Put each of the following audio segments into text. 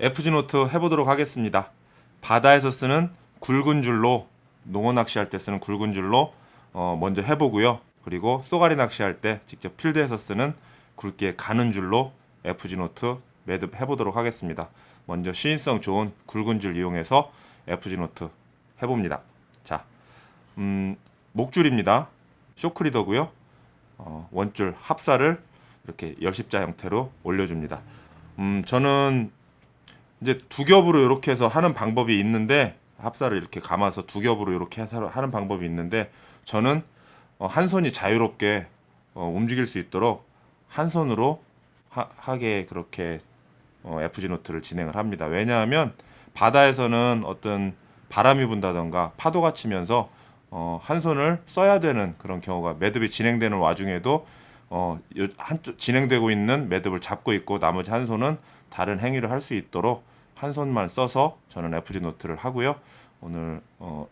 FG 노트 해보도록 하겠습니다. 바다에서 쓰는 굵은 줄로 농어 낚시할 때 쓰는 굵은 줄로 어, 먼저 해보고요. 그리고 쏘가리 낚시할 때 직접 필드에서 쓰는 굵게 가는 줄로 FG 노트 매듭 해보도록 하겠습니다. 먼저 시인성 좋은 굵은 줄 이용해서 FG 노트 해봅니다. 자, 음, 목줄입니다. 쇼크리더고요. 어, 원줄 합사를 이렇게 열십자 형태로 올려줍니다. 음, 저는 이제 두 겹으로 이렇게 해서 하는 방법이 있는데 합사를 이렇게 감아서 두 겹으로 이렇게 해서 하는 방법이 있는데 저는 어, 한 손이 자유롭게 어, 움직일 수 있도록 한 손으로 하, 하게 그렇게 어, FG 노트를 진행을 합니다. 왜냐하면 바다에서는 어떤 바람이 분다던가 파도가 치면서 어, 한 손을 써야 되는 그런 경우가 매듭이 진행되는 와중에도 어, 요- 한쪽 진행되고 있는 매듭을 잡고 있고 나머지 한 손은 다른 행위를 할 수 있도록 한 손만 써서 저는 FG 노트를 하고요. 오늘 어,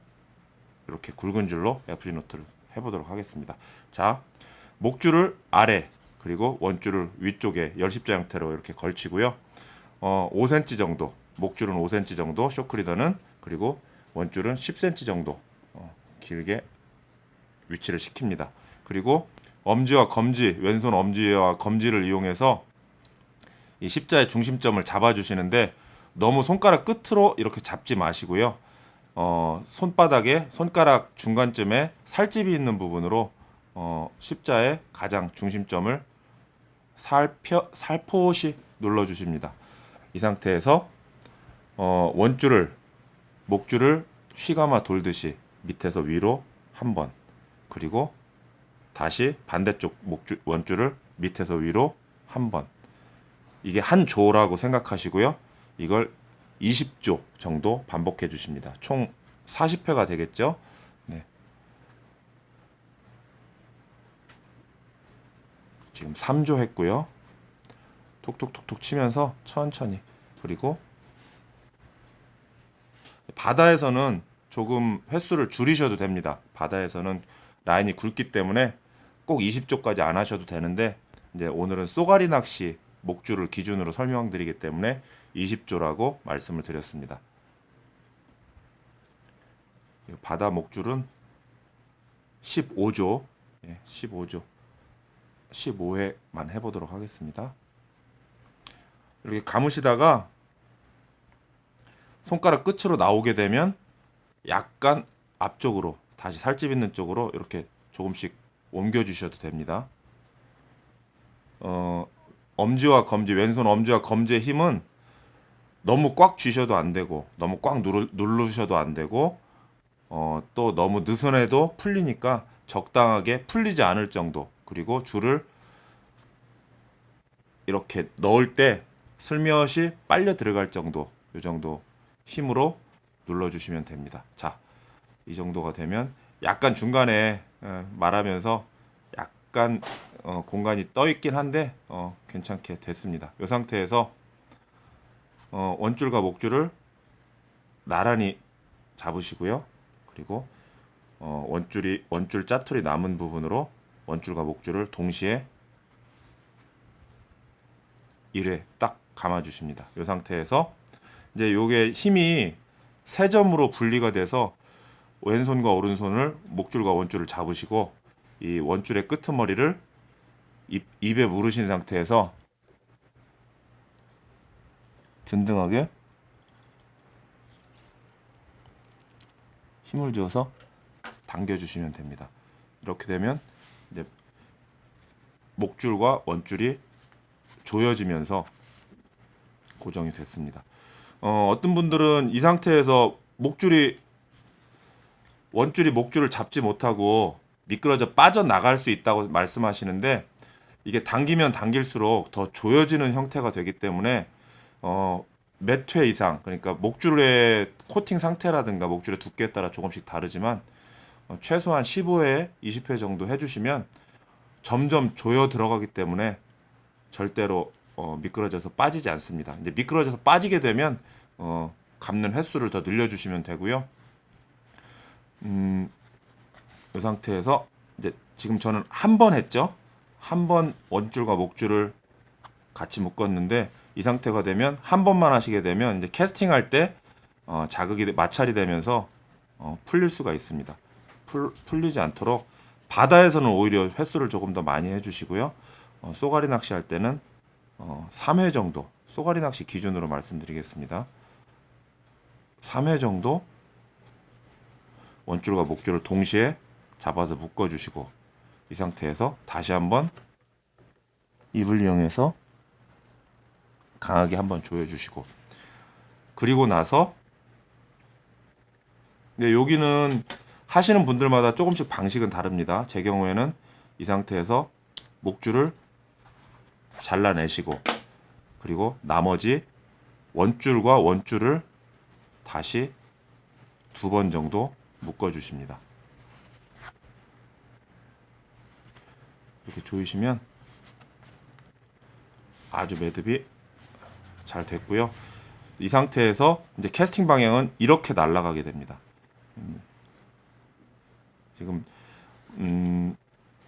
이렇게 굵은 줄로 FG 노트를 해보도록 하겠습니다. 자, 목줄을 아래 그리고 원줄을 위쪽에 열십자 형태로 이렇게 걸치고요. 어, 5cm 정도, 목줄은 5cm 정도, 쇼크리더는 그리고 원줄은 10cm 정도 어, 길게 위치를 시킵니다. 그리고 엄지와 검지, 왼손 엄지와 검지를 이용해서 이 십자의 중심점을 잡아주시는데 너무 손가락 끝으로 이렇게 잡지 마시고요. 어, 손바닥에 손가락 중간쯤에 살집이 있는 부분으로 어, 십자의 가장 중심점을 살펴 살포시 눌러주십니다. 이 상태에서 어, 원줄을 목줄을 휘감아 돌듯이 밑에서 위로 한 번, 그리고 다시 반대쪽 목줄 원줄을 밑에서 위로 한 번. 이게 한 조라고 생각하시고요. 이걸 20조 정도 반복해 주십니다. 총 40회가 되겠죠? 네. 지금 3조 했고요. 톡톡톡톡 치면서 천천히 그리고 바다에서는 조금 횟수를 줄이셔도 됩니다. 바다에서는 라인이 굵기 때문에 꼭 20조까지 안 하셔도 되는데 이제 오늘은 쏘가리 낚시 목줄을 기준으로 설명드리기 때문에 20조라고 말씀을 드렸습니다. 이 바다 목줄은 15조, 예, 15조, 15회만 해보도록 하겠습니다. 이렇게 감으시다가 손가락 끝으로 나오게 되면 약간 앞쪽으로 다시 살집 있는 쪽으로 이렇게 조금씩 옮겨 주셔도 됩니다. 어, 엄지와 검지 왼손 엄지와 검지의 힘은 너무 꽉 쥐셔도 안 되고 너무 꽉 누르, 누르셔도 안 되고 어, 또 너무 느슨해도 풀리니까 적당하게 풀리지 않을 정도 그리고 줄을 이렇게 넣을 때 슬며시 빨려 들어갈 정도 이 정도 힘으로 눌러주시면 됩니다. 자, 이 정도가 되면 약간 중간에 어, 말하면서 약간 어, 공간이 떠 있긴 한데 어, 괜찮게 됐습니다. 이 상태에서 어, 원줄과 목줄을 나란히 잡으시고요. 그리고 어, 원줄이 원줄 짜투리 남은 부분으로 원줄과 목줄을 동시에 1회 딱 감아 주십니다. 이 상태에서 이제 요게 힘이 세 점으로 분리가 돼서 왼손과 오른손을 목줄과 원줄을 잡으시고 이 원줄의 끄트머리를 입, 입에 물으신 상태에서 든든하게 힘을 줘서 당겨주시면 됩니다. 이렇게 되면 이제 목줄과 원줄이 조여지면서 고정이 됐습니다. 어, 어떤 분들은 이 상태에서 목줄이 원줄이 목줄을 잡지 못하고 미끄러져 빠져나갈 수 있다고 말씀하시는데 이게 당기면 당길수록 더 조여지는 형태가 되기 때문에 어, 몇 회 이상 그러니까 목줄의 코팅 상태라든가 목줄의 두께에 따라 조금씩 다르지만 어, 최소한 15회, 20회 정도 해주시면 점점 조여 들어가기 때문에 절대로 어, 미끄러져서 빠지지 않습니다. 이제 미끄러져서 빠지게 되면 어, 감는 횟수를 더 늘려주시면 되고요. 음, 이 상태에서 이제 지금 저는 한 번 했죠. 한 번 원줄과 목줄을 같이 묶었는데 이 상태가 되면 한 번만 하시게 되면 이제 캐스팅할 때 어, 자극이 돼- 마찰이 되면서 어, 풀릴 수가 있습니다. 풀, 풀리지 않도록 바다에서는 오히려 횟수를 조금 더 많이 해주시고요. 어, 쏘가리 낚시할 때는 어, 3회 정도 쏘가리 낚시 기준으로 말씀드리겠습니다. 3회 정도 원줄과 목줄을 동시에 잡아서 묶어주시고 이 상태에서 다시 한번 입을 이용해서 강하게 한번 조여주시고 그리고 나서 네, 여기는 하시는 분들마다 조금씩 방식은 다릅니다. 제 경우에는 이 상태에서 목줄을 잘라내시고 그리고 나머지 원줄과 원줄을 다시 두 번 정도 묶어 주십니다. 이렇게 조이시면 아주 매듭이 잘 됐고요. 이 상태에서 이제 캐스팅 방향은 이렇게 날아가게 됩니다. 음, 지금 음,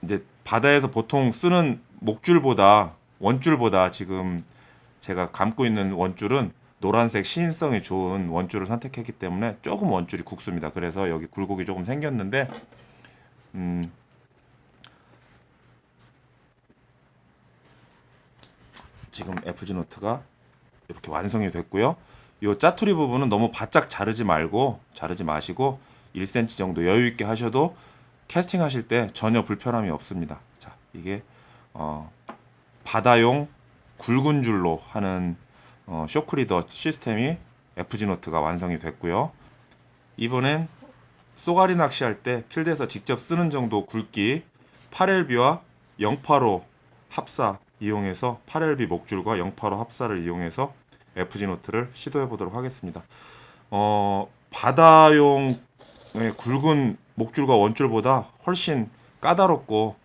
이제 바다에서 보통 쓰는 목줄보다 원줄보다 지금 제가 감고 있는 원줄은 노란색 시인성이 좋은 원줄을 선택했기 때문에 조금 원줄이 국습니다. 그래서 여기 굴곡이 조금 생겼는데 음, 지금 FG 노트가 이렇게 완성이 됐고요. 이 짜투리 부분은 너무 바짝 자르지 말고 자르지 마시고 1cm 정도 여유 있게 하셔도 캐스팅 하실 때 전혀 불편함이 없습니다. 자, 이게 어, 바다용 굵은 줄로 하는 어, 쇼크리더 시스템이 FG 노트가 완성이 됐고요. 이번엔 쏘가리 낚시할 때 필드에서 직접 쓰는 정도 굵기 8LB와 085 합사 이용해서 8LB 목줄과 085 합사를 이용해서 FG 노트를 시도해 보도록 하겠습니다. 어, 바다용 의 굵은 목줄과 원줄보다 훨씬 까다롭고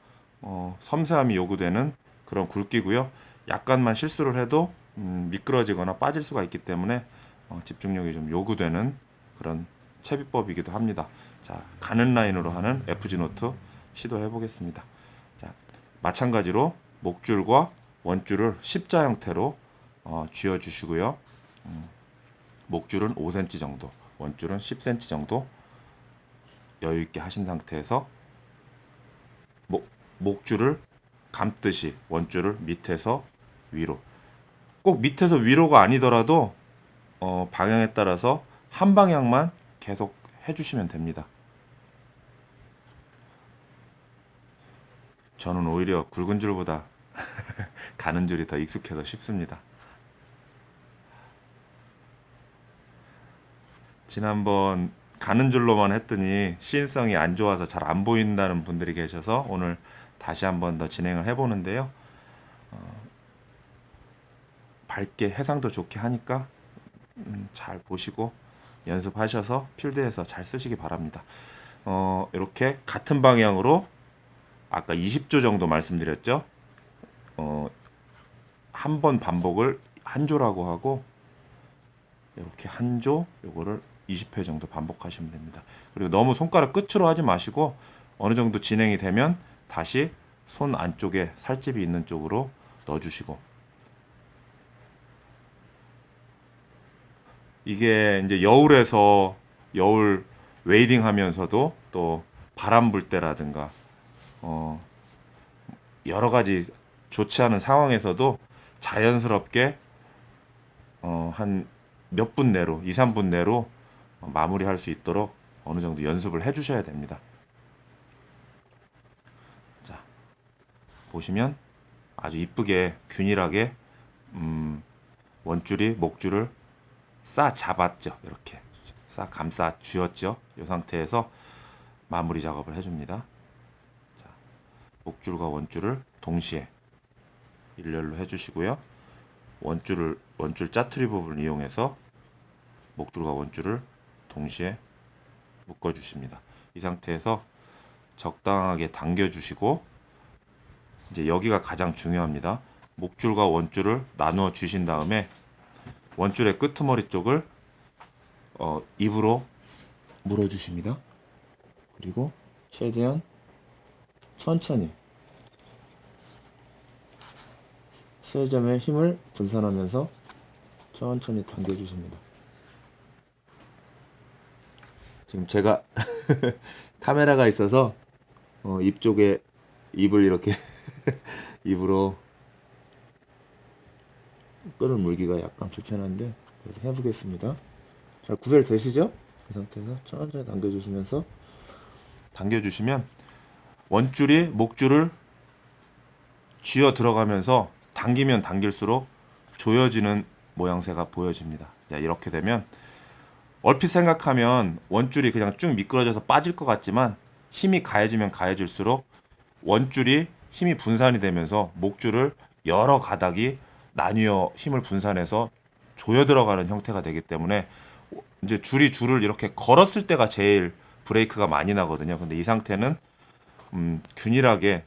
어, 섬세함이 요구되는 그런 굵기고요. 약간만 실수를 해도 음, 미끄러지거나 빠질 수가 있기 때문에 어, 집중력이 좀 요구되는 그런 채비법이기도 합니다. 자, 가는 라인으로 하는 FG 노트 시도해 보겠습니다. 자, 마찬가지로 목줄과 원줄을 십자 형태로 어, 쥐어 주시고요. 음, 목줄은 5cm 정도, 원줄은 10cm 정도 여유 있게 하신 상태에서 목, 목줄을 감듯이 원줄을 밑에서 위로 꼭 밑에서 위로가 아니더라도 어, 방향에 따라서 한 방향만 계속 해주시면 됩니다. 저는 오히려 굵은 줄보다 가는 줄이 더 익숙해서 쉽습니다. 지난번 가는 줄로만 했더니 시인성이 안 좋아서 잘 안 보인다는 분들이 계셔서 오늘 다시 한번 더 진행을 해보는데요. 어, 밝게 해상도 좋게 하니까 음, 잘 보시고 연습하셔서 필드에서 잘 쓰시기 바랍니다. 어, 이렇게 같은 방향으로 아까 20조 정도 말씀드렸죠. 어, 한 번 반복을 한 조라고 하고 이렇게 한 조 요거를 20회 정도 반복하시면 됩니다. 그리고 너무 손가락 끝으로 하지 마시고 어느 정도 진행이 되면 다시 손 안쪽에 살집이 있는 쪽으로 넣어주시고 이게 이제 여울에서 여울 웨이딩 하면서도 또 바람 불 때라든가 어 여러 가지 좋지 않은 상황에서도 자연스럽게 어 한 몇 분 내로 2, 3분 내로 어, 마무리할 수 있도록 어느 정도 연습을 해 주셔야 됩니다. 자, 보시면 아주 이쁘게 균일하게 음, 원줄이 목줄을 싸 잡았죠. 이렇게 싸 감싸 쥐었죠. 이 상태에서 마무리 작업을 해줍니다. 자, 목줄과 원줄을 동시에 일렬로 해주시고요. 원줄을 원줄 짜투리 부분을 이용해서 목줄과 원줄을 동시에 묶어 주십니다. 이 상태에서 적당하게 당겨 주시고 이제 여기가 가장 중요합니다. 목줄과 원줄을 나누어 주신 다음에 원줄의 끄트머리 쪽을 어, 입으로 물어 주십니다. 그리고 최대한 천천히 세 점의 힘을 분산하면서 천천히 당겨주십니다. 지금 제가 카메라가 있어서 어, 입 쪽에 입을 이렇게 입으로 끈을 물기가 약간 불편한데 그래서 해보겠습니다. 잘 구별되시죠? 이 상태에서 천천히 당겨주시면서 당겨주시면 원줄이 목줄을 쥐어 들어가면서 당기면 당길수록 조여지는 모양새가 보여집니다. 자, 이렇게 되면 얼핏 생각하면 원줄이 그냥 쭉 미끄러져서 빠질 것 같지만 힘이 가해지면 가해질수록 원줄이 힘이 분산이 되면서 목줄을 여러 가닥이 나뉘어 힘을 분산해서 조여 들어가는 형태가 되기 때문에 이제 줄이 줄을 이렇게 걸었을 때가 제일 브레이크가 많이 나거든요. 근데 이 상태는 음, 균일하게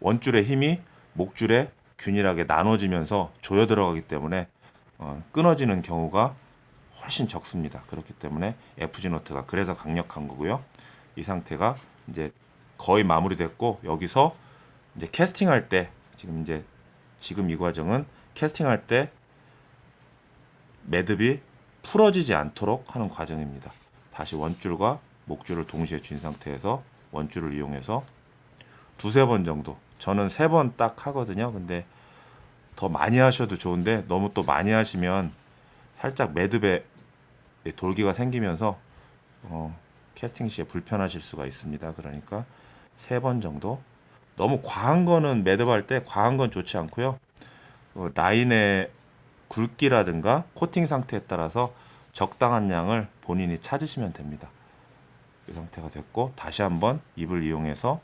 원줄의 힘이 목줄에 균일하게 나눠지면서 조여 들어가기 때문에 어, 끊어지는 경우가 훨씬 적습니다. 그렇기 때문에 FG 노트가 그래서 강력한 거고요. 이 상태가 이제 거의 마무리됐고 여기서 이제 캐스팅할 때 지금 이제 지금 이 과정은 캐스팅할 때 매듭이 풀어지지 않도록 하는 과정입니다. 다시 원줄과 목줄을 동시에 쥔 상태에서 원줄을 이용해서 두세 번 정도 저는 세 번 딱 하거든요. 근데 더 많이 하셔도 좋은데 너무 또 많이 하시면 살짝 매듭에 돌기가 생기면서 어, 캐스팅 시에 불편하실 수가 있습니다. 그러니까 세 번 정도 너무 과한 거는 매듭할 때 과한 건 좋지 않고요. 어, 라인의 굵기라든가 코팅 상태에 따라서 적당한 양을 본인이 찾으시면 됩니다. 이 상태가 됐고 다시 한번 입을 이용해서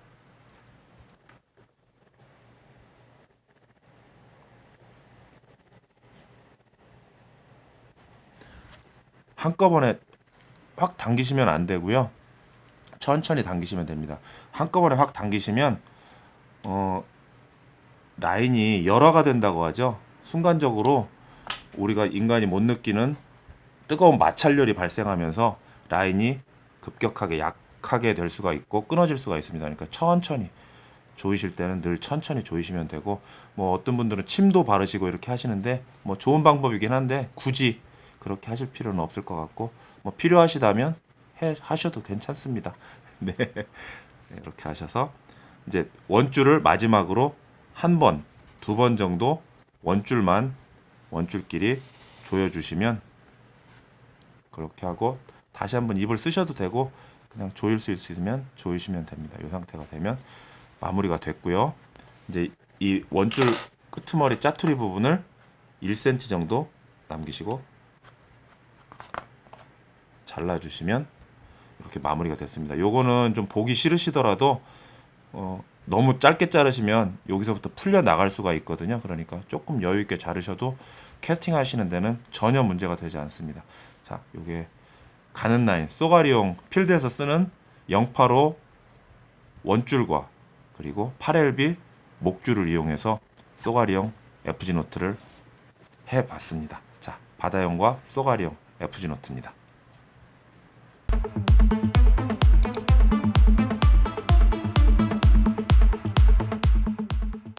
한꺼번에 확 당기시면 안 되고요. 천천히 당기시면 됩니다. 한꺼번에 확 당기시면 어 라인이 열화가 된다고 하죠. 순간적으로 우리가 인간이 못 느끼는 뜨거운 마찰열이 발생하면서 라인이 급격하게 약하게 될 수가 있고 끊어질 수가 있습니다. 그러니까 천천히 조이실 때는 늘 천천히 조이시면 되고 뭐 어떤 분들은 침도 바르시고 이렇게 하시는데 뭐 좋은 방법이긴 한데 굳이 그렇게 하실 필요는 없을 것 같고 뭐 필요하시다면 해 하셔도 괜찮습니다. 네. 이렇게 하셔서 이제 원줄을 마지막으로 한 번, 두 번 정도 원줄만 원줄끼리 조여 주시면 그렇게 하고 다시 한번 입을 쓰셔도 되고 그냥 조일 수 있으면 조이시면 됩니다. 이 상태가 되면 마무리가 됐고요. 이제 이 원줄 끄트머리 짜투리 부분을 1cm 정도 남기시고 잘라주시면 이렇게 마무리가 됐습니다. 요거는 좀 보기 싫으시더라도 어, 너무 짧게 자르시면 여기서부터 풀려 나갈 수가 있거든요. 그러니까 조금 여유 있게 자르셔도 캐스팅 하시는 데는 전혀 문제가 되지 않습니다. 자, 요게 가는 라인 쏘가리용 필드에서 쓰는 085 원줄과 그리고 8LB 목줄을 이용해서 쏘가리용 FG 노트를 해 봤습니다. 자, 바다용과 쏘가리용 FG 노트입니다. Thank you.